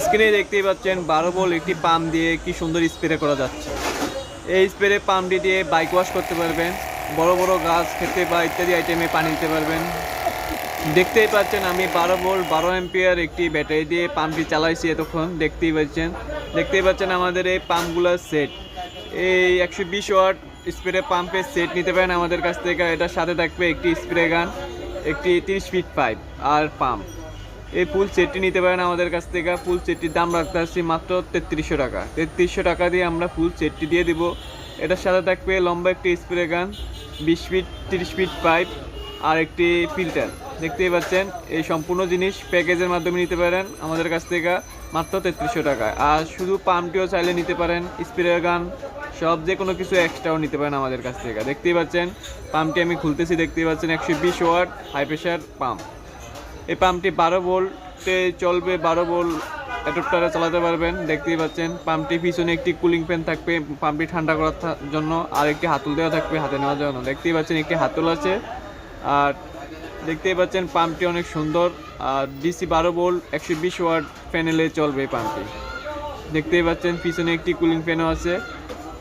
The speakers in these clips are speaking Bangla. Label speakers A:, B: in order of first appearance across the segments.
A: স্ক্রিনে দেখতেই পাচ্ছেন বারো বল একটি পাম্প দিয়ে কি সুন্দর স্প্রে করা যাচ্ছে। এই স্প্রে পাম্পটি দিয়ে বাইক ওয়াশ করতে পারবেন, বড় বড় গাছ, খেতে বা ইত্যাদি আইটেমে পানি দিতে পারবেন। দেখতেই পাচ্ছেন আমি বারো ভোল্ট বারো এম্পিয়ার একটি ব্যাটারি দিয়ে পাম্পটি চালাইছি এতক্ষণ, দেখতেই পাচ্ছেন। দেখতেই পাচ্ছেন আমাদের এই পাম্পগুলোর সেট এই একশো বিশ ওয়াট স্প্রে পাম্পের সেট নিতে পারেন আমাদের কাছ থেকে এটার সাথে থাকবে একটি স্প্রে গান একটি তিরিশ ফিট পাইপ আর পাম্প এই ফুল সেটটি নিতে পারেন আমাদের কাছ থেকে। ফুল সেটটির দাম রাখতে আসছি মাত্র তেত্রিশশো টাকা। তেত্রিশশো টাকা দিয়ে আমরা ফুল সেটটি দিয়ে দিব। এটার সাথে থাকবে লম্বা একটি স্প্রে গান, বিশ ফিট, তিরিশ ফিট পাইপ আর একটি ফিল্টার। দেখতেই পাচ্ছেন, এই সম্পূর্ণ জিনিস প্যাকেজের মাধ্যমে নিতে পারেন আমাদের কাছ থেকে মাত্র তেত্রিশশো টাকায় আর শুধু পাম্পটিও চাইলে নিতে পারেন স্প্রে গান, সব যে কোনো কিছু এক্সট্রাও নিতে পারেন আমাদের কাছ থেকে। দেখতেই পাচ্ছেন, পাম্পটি আমি খুলতেছি, দেখতেই পাচ্ছেন একশো বিশ ওয়াট হাই প্রেশার পাম্প। এই পাম্পটি বারো ভোল্টে চলবে, বারো ভোল্ট অ্যাডপ্টারে চালাতে পারবেন, দেখতেই পাচ্ছেন। পাম্পটি পিছনে একটি কুলিং ফ্যান থাকবে, পাম্পটি ঠান্ডা করার জন্য, আর একটি হাতুল দেওয়া থাকবে হাতে নেওয়ার জন্য। দেখতেই পাচ্ছেন একটি হাতুল আছে, আর দেখতেই পাচ্ছেন পাম্পটি অনেক সুন্দর, আর ডিসি বারো ভোল্ট, একশো বিশ ওয়াট প্যানেলে চলবে এই পাম্পটি। দেখতেই পাচ্ছেন পিছনে একটি কুলিং ফ্যানও আছে,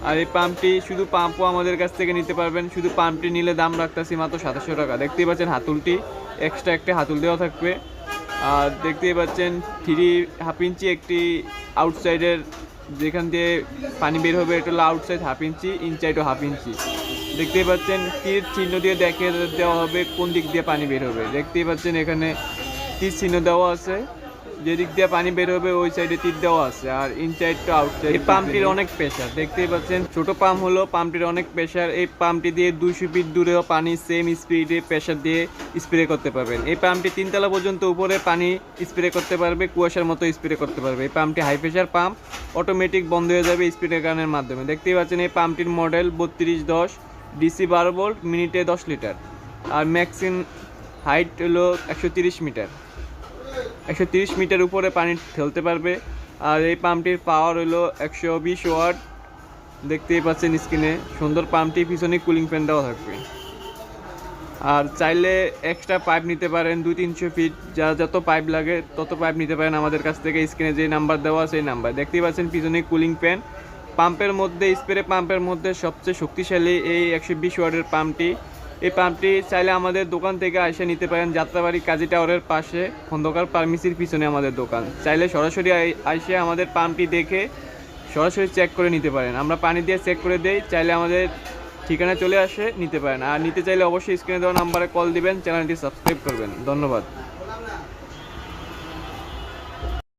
A: আর এই পাম্পটি শুধু পাম্পও আমাদের কাছ থেকে নিতে পারবেন, শুধু পাম্পটি নিলে দাম রাখতেছি মাত্র সাতাশশো টাকা। দেখতেই পাচ্ছেন হাতুলটি এক্সট্রা একটি হাতুল দেওয়া থাকবে। আর দেখতেই পাচ্ছেন, থ্রি হাফ ইঞ্চি একটি আউটসাইডের যেখান দিয়ে পানি বের হবে, এটা হলো আউটসাইড হাফ ইঞ্চি ইনসাইডও হাফ ইঞ্চি। দেখতেই পাচ্ছেন, তীর চিহ্ন দিয়ে দেখে দেওয়া হবে, কোন দিক দিয়ে পানি বের হবে। দেখতেই পাচ্ছেন, এখানে তীর চিহ্ন দেওয়া আছে। যে দিক দিয়ে পানি বের হবে ওই সাইডে তীর দেওয়া আছে। আর ইনসাইডটা আউটসাইড এই পাম্পটির অনেক প্রেশার দেখতেই পাচ্ছেন। ছোট পাম্প হলো পাম্পটির অনেক প্রেশার এই পাম্পটি দিয়ে দুইশো ফিট দূরেও পানি সেম স্পিডে প্রেশার দিয়ে স্প্রে করতে পারবেন। এই পাম্পটি তিনতলা পর্যন্ত উপরে পানি স্প্রে করতে পারবে কুয়াশার মতো স্প্রে করতে পারবে। এই পাম্পটি হাই প্রেশার পাম্প অটোমেটিক বন্ধ হয়ে যাবে স্প্রে গানের মাধ্যমে। দেখতেই পাচ্ছেন এই পাম্পটির মডেল বত্রিশ দশ ডিসি বারো ভোল্ট মিনিটে দশ লিটার আর ম্যাক্সিম হাইট হলো একশো তিরিশ মিটার একশো মিটার উপরে পানি ঠেলতে পারবে। আর এই পাম্পটির পাওয়ার হলো একশো বিশ ওয়াট। দেখতেই পাচ্ছেন স্ক্রিনে সুন্দর পাম্পটি পিছনে কুলিং ফ্যান দেওয়া থাকবে। আর চাইলে এক্সট্রা পাইপ নিতে পারেন দুই তিনশো ফিট যা যত পাইপ লাগে, তত পাইপ নিতে পারেন আমাদের কাছ থেকে। স্ক্রিনে যে নাম্বার দেওয়া সেই নাম্বার দেখতেই পাচ্ছেন পিছনে কুলিং ফ্যান পাম্পের মধ্যে স্প্রে পাম্পের মধ্যে সবচেয়ে শক্তিশালী এই একশো বিশ ওয়াটের পাম্পটি। এই পাম্পটি চাইলে আমাদের দোকান থেকে আসে নিতে পারেন। যাত্রাবাড়ি কাজী টাওয়ারের পাশে খন্দকার ফার্মেসির পিছনে আমাদের দোকান। চাইলে সরাসরি আসে আমাদের পাম্পটি দেখে সরাসরি চেক করে নিতে পারেন। আমরা পানি দিয়ে চেক করে দেই, চাইলে আমাদের ঠিকানা চলে আসে, নিতে পারেন। আর নিতে চাইলে অবশ্যই স্ক্রিনে দেওয়া নাম্বারে কল দিবেন চ্যানেলটি সাবস্ক্রাইব করবেন। ধন্যবাদ।